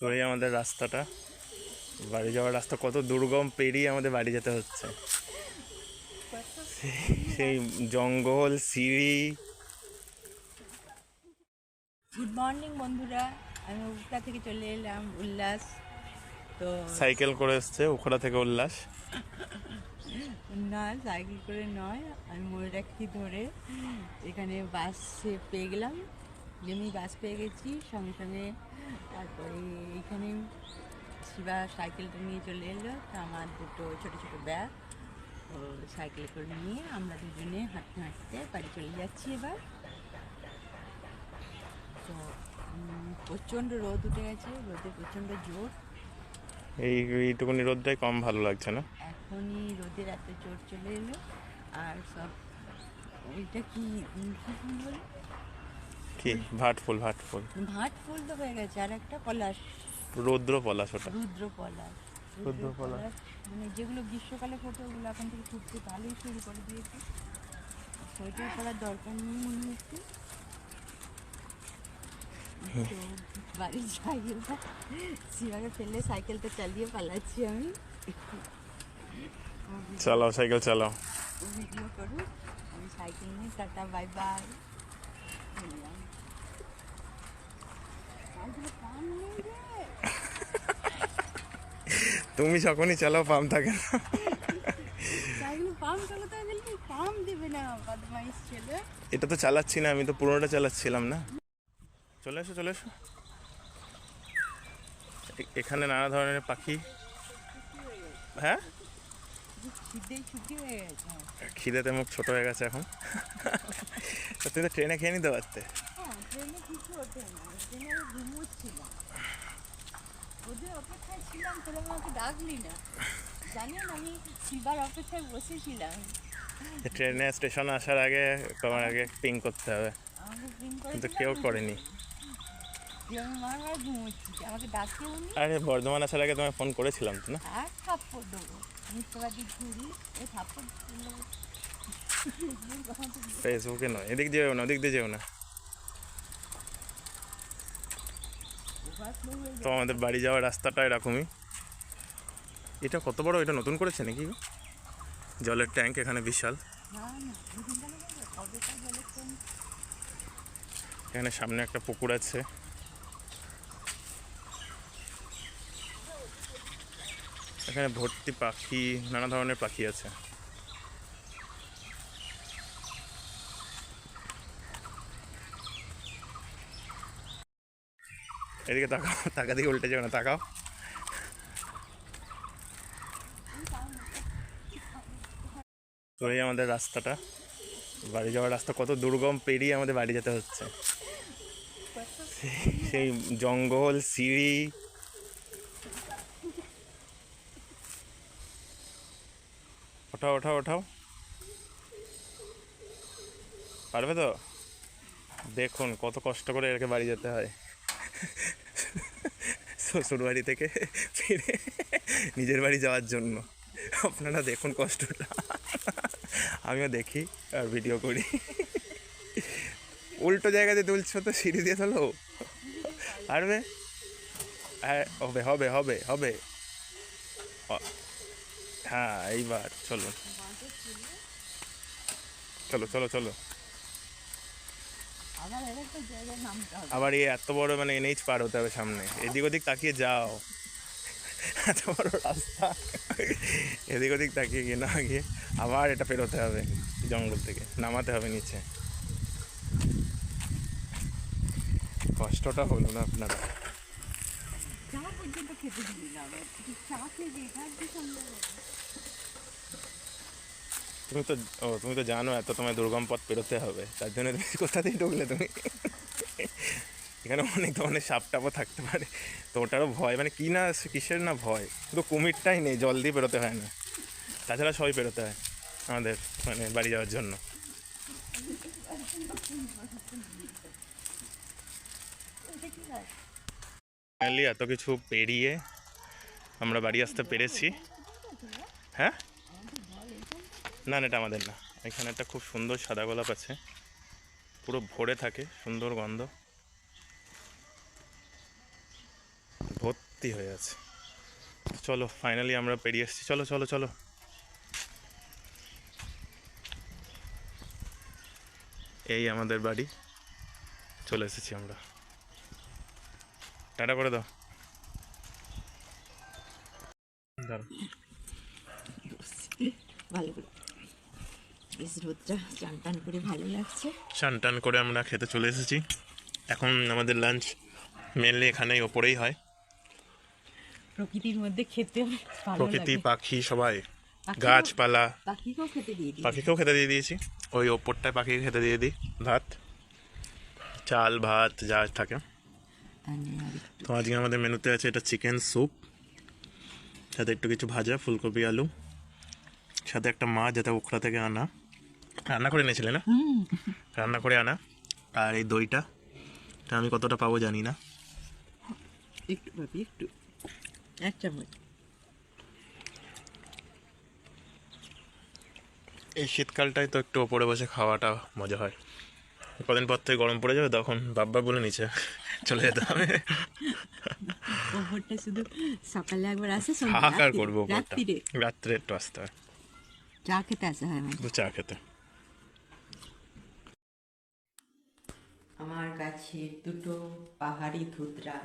তো এই আমাদের রাস্তাটা। বাড়ি যাওয়ার রাস্তা কত দুর্গম পেরিয়ে আমাদের বাড়ি যেতে হচ্ছে। সেই- জঙ্গল সিঁড়ি। গুড মর্নিং বন্ধুরা। আমি উপলা থেকে চলে এলাম উল্লাস। তো সাইকেল করে এসছে উখড়া থেকে উল্লাস। না সাইকেল করে নয় আমি ময়ূরাক্ষী ধরে। এখানে বাসে পেয়ে গেলাম। যেমনি বাস পেয়ে গেছি সঙ্গে সঙ্গে তারপরে এখানে শিবা সাইকেলটা নিয়ে চলে এলো তা আমার দুটো ছোট ছোট ব্যাগ। ও সাইকেল করে নিয়ে আমরা দুজনে হাঁটতে হাঁটতে বাড়ি চলে যাচ্ছি এবার। তো প্রচণ্ড রোদ উঠে গেছে রোদে প্রচণ্ড জোর। এই এইটুকুনি রোদটাই কম ভালো লাগছে না? এখনই রোদের এত জোর চলে এলো আর সব ওইটা কি বলে কি? ভাট ফুল ভাট ফুল ভাট ফুল তো হয়ে গেছে আর একটা পলাশ। রৌদ্র পলাশ ওটা। রুদ্র পলাশ রুদ্র পলাশ। মানে যেগুলো গ্রীষ্মকালে ফোটে ওগুলো এখন থেকে ফুটতে ভালোই শুরু করে দিয়েছে। ওইটা করার দরকার নেই মনে হচ্ছে। তো বাড়ি যাই এবার শিবাকে ফেলে সাইকেলটা চালিয়ে পালাচ্ছি আমি। চালাও সাইকেল চালাও। ভিডিও করুন আমি সাইকেল নিয়ে টাটা বাই বাই তুমি যখনই চালাও পাম থাকে না। পাম্প পাম্প এটা তো চালাচ্ছি না আমি তো পুরোটা চালাচ্ছিলাম না। চলে এসো চলে এসো। এখানে নানা ধরনের পাখি। হ্যাঁ? খিদেতে মুখ ছোট হয়ে গেছে এখন। তুমি তো ট্রেনে খেয়ে নিতে পারতে হ্যাঁ ট্রেনে কিছু ওঠে না ট্রেনে আমি ঘুমোচ্ছিলাম ওদের অপেক্ষায় ছিলাম তোরা আমাকে ডাকলি না। জানি না আমি অপেক্ষায় বসেছিলাম। ট্রেনে স্টেশন আসার আগে তোমার আগে পিং করতে হবে। কিন্তু কেউ করেনি। আরে বর্ধমান আসার আগে তোমায় ফোন করেছিলাম তো না? আর থাপ্পড় দেবো। মিথ্যাবাদী ঘুরি এই থাপ্পড় ফেসবুকে নয় এদিক দিয়ে যেও না ওদিক দিয়ে যেও না। তো আমাদের বাড়ি যাওয়ার রাস্তাটা এরকমই। এটা কত বড়? এটা নতুন করেছে নাকি? জলের ট্যাঙ্ক এখানে বিশাল। এখানে সামনে একটা পুকুর আছে। এখানে ভর্তি পাখি, নানা ধরনের পাখি আছে। এদিকে তাকাও তাকা দিকে উল্টে যাবে না, তাকাও। তো আমাদের রাস্তাটা। বাড়ি যাওয়ার রাস্তা কত দুর্গম, পেরিয়ে আমাদের বাড়ি যেতে হচ্ছে। সেই জঙ্গল, সিঁড়ি। ওঠাও ওঠাও ওঠাও। পারবে তো? দেখুন কত কষ্ট করে এরকে বাড়ি যেতে হয়। শ্বশুর বাড়ি থেকে ফিরে নিজের বাড়ি যাওয়ার জন্য। আপনারা দেখুন কষ্টটা। আমিও দেখি আর ভিডিও করি। উল্টো জায়গাতে তুলছো তো সিঁড়ি দিয়ে তোলো পারবে হ্যাঁ হবে হবে হবে হবে। হ্যাঁ এইবার, চলো। চলো চলো চলো। আবার এই এত বড় মানে এনএইচ পার হতে হবে সামনে। এদিক ওদিক তাকিয়ে যাও। এত বড় রাস্তা। এদিক ওদিক তাকিয়ে গিয়ে না গিয়ে আবার এটা পেরোতে হবে জঙ্গল থেকে। নামাতে হবে নিচে। কষ্টটা হলো না আপনারা। পর্যন্ত খেতে না আবার তুই চা খেয়ে যে থাকবি সন্ধ্যা তুমি তো, ও, তুমি তো জানো এত তোমায় দুর্গম পথ পেরোতে হবে। তার জন্য তুমি কোথাতেই ঢুকলে তুমি? এখানে অনেক ধরনের সাপ টাপও থাকতে পারে। তো ওটারও ভয় মানে কী না, কিসের না ভয়? শুধু কুমিরটাই নেই, জল দিয়ে পেরোতে হয় না। তাছাড়া সবই পেরোতে হয় আমাদের মানে বাড়ি যাওয়ার জন্য। এত কিছু পেরিয়ে আমরা বাড়ি আসতে পেরেছি। হ্যাঁ? না এটা আমাদের না। এখানে একটা খুব সুন্দর সাদা গোলাপ আছে। পুরো ভরে থাকে, সুন্দর গন্ধ। ভর্তি হয়ে আছে। চলো ফাইনালি আমরা পেরিয়ে এসেছি। চলো চলো চলো। এই আমাদের বাড়ি। চলে এসেছি আমরা। টাটা করে দাও। ভালো করে। বেশ রোদটা চান টান করে ভালো লাগছে। চান টান করে আমরা খেতে চলে এসেছি। এখন আমাদের লাঞ্চ মেনলি এখানেই ওপরেই হয়। প্রকৃতির মধ্যে খেতে প্রকৃতি পাখি সবাই গাছপালা। পাখিকেও খেতে দিয়ে দিই পাখিকেও খেতে দিয়ে দিয়েছি। ওই ওপরটায় পাখিকে খেতে দিয়ে দিই। ভাত চাল ভাত যা থাকে। তো আজকে আমাদের মেনুতে আছে এটা চিকেন স্যুপ সাথে একটু কিছু ভাজা ফুলকপি আলু সাথে একটা মাছ যেটা ওখরা থেকে আনা। রান্না করে এনেছিলে না? রান্না করে আনা। আর এই দইটা আমি কতটা পাবো জানি না। একটু ভাবি একটু। এক চামচ। এই শীতকালটায় তো একটু ওপরে বসে খাওয়াটা মজা হয়। কদিন পর থেকে গরম পড়ে যাবে তখন বাব্বা বলে নিচে চলে যেতে হবে। ওপরটা শুধু সকালে একবার আসে হাহাকার করব ওপরটা। রাত্রে একটু আসতে হয়। চা খেতে আসা হয় চা খেতে আমার কাছে দুটো পাহাড়ি ধুতরা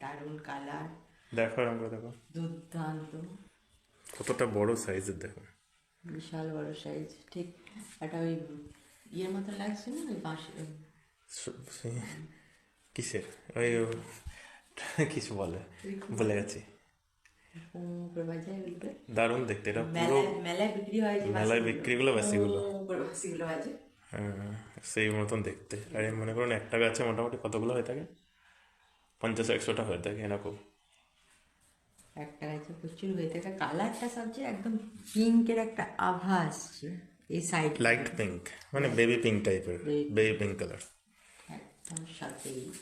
দারুণ কালার দেখো আমরা দেখো। দুর্দান্ত। কতটা বড় সাইজের দেখো। বিশাল বড় সাইজ ঠিক। একটা ওই ইয়ের মতো লাগছে না ওই বাঁশ কিসের? ওই কিছু বলে বলে গেছি। দারুণ দেখতে এটা পুরো মেলায় বিক্রি হয় মেলায় বিক্রিগুলো বাসিগুলো বাসিগুলো আছে সেই মতন দেখতে। আর মনে করুন একটা গাছে মোটামুটি কতগুলো হয়ে থাকে? পঞ্চাশ একশোটা হয়ে থাকে এরকম। একটা গাছে প্রচুর হয়ে থাকে। কালারটা সবচেয়ে একদম পিঙ্কের একটা আভা আসছে এই সাইড লাইট পিঙ্ক মানে বেবি পিঙ্ক টাইপের বেবি পিঙ্ক কালার একদম সতেজ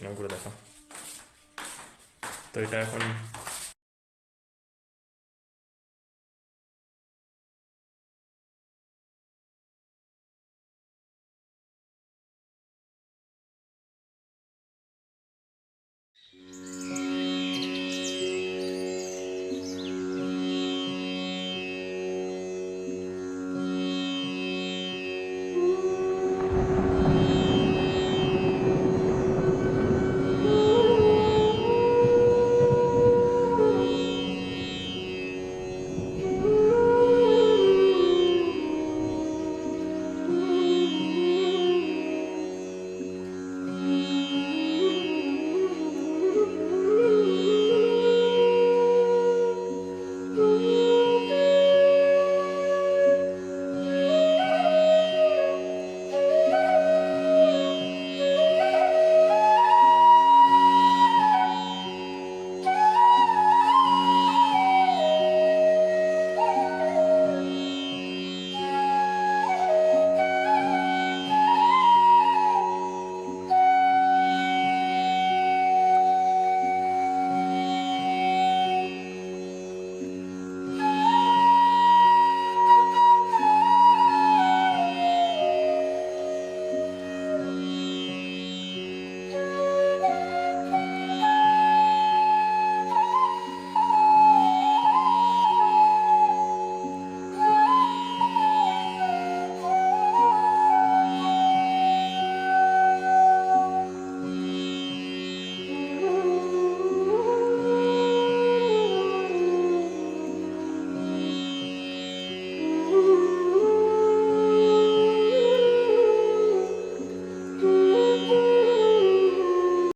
এরকম করে দেখো তো এটা এখন